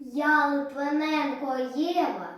Я Литвиненко Єва